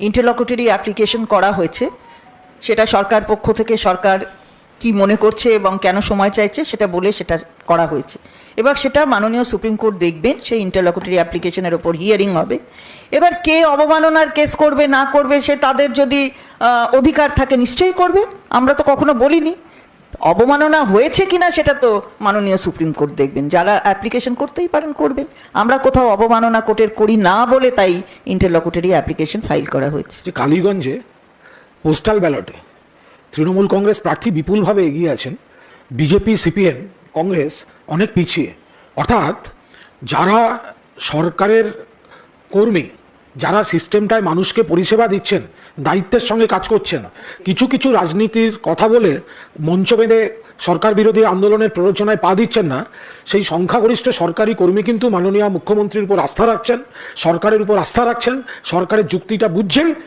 ইন্টারলকুটরি application করা হয়েছে। সেটা সরকার পক্ষ থেকে সরকার কি মনে করছে এবং কেন সময় চাইছে সেটা বলে সেটা করা হয়েছে। এবার সেটা মাননীয় সুপ্রিম কোর্ট দেখবেন সেই ইন্টারলকুটরি অ্যাপ্লিকেশনের ওপর হিয়ারিং হবে। এবার কে অবমাননার কেস করবে, না করবে, সে তাদের যদি অধিকার থাকে নিশ্চয়ই করবে। আমরা তো কখনো বলিনি। অবমাননা হয়েছে কিনা সেটা তো মাননীয় সুপ্রিম কোর্ট দেখবেন, যারা অ্যাপ্লিকেশন করতেই পারেন করবেন। আমরা কোথাও অবমাননা কোর্টের করি না বলে তাই ইন্টারলকুটরি অ্যাপ্লিকেশন ফাইল করা হয়েছে। যে কালীগঞ্জে পোস্টাল ব্যালটে তৃণমূল কংগ্রেস প্রার্থী বিপুলভাবে এগিয়ে আছেন, বিজেপি, সিপিএম, কংগ্রেস অনেক পিছিয়ে। অর্থাৎ যারা সরকারের কর্মী যারা সিস্টেমটায় মানুষকে পরিষেবা দিচ্ছেন, দায়িত্বের সঙ্গে কাজ করছেন, কিছু কিছু রাজনীতির কথা বলে মঞ্চ বেঁধে সরকার বিরোধী আন্দোলনের প্ররোচনায় পা দিচ্ছেন না, সেই সংখ্যাগরিষ্ঠ সরকারি কর্মী কিন্তু মাননীয় মুখ্যমন্ত্রীর উপর আস্থা রাখছেন, সরকারের উপর আস্থা রাখছেন, সরকারের যুক্তিটা বুঝছেন।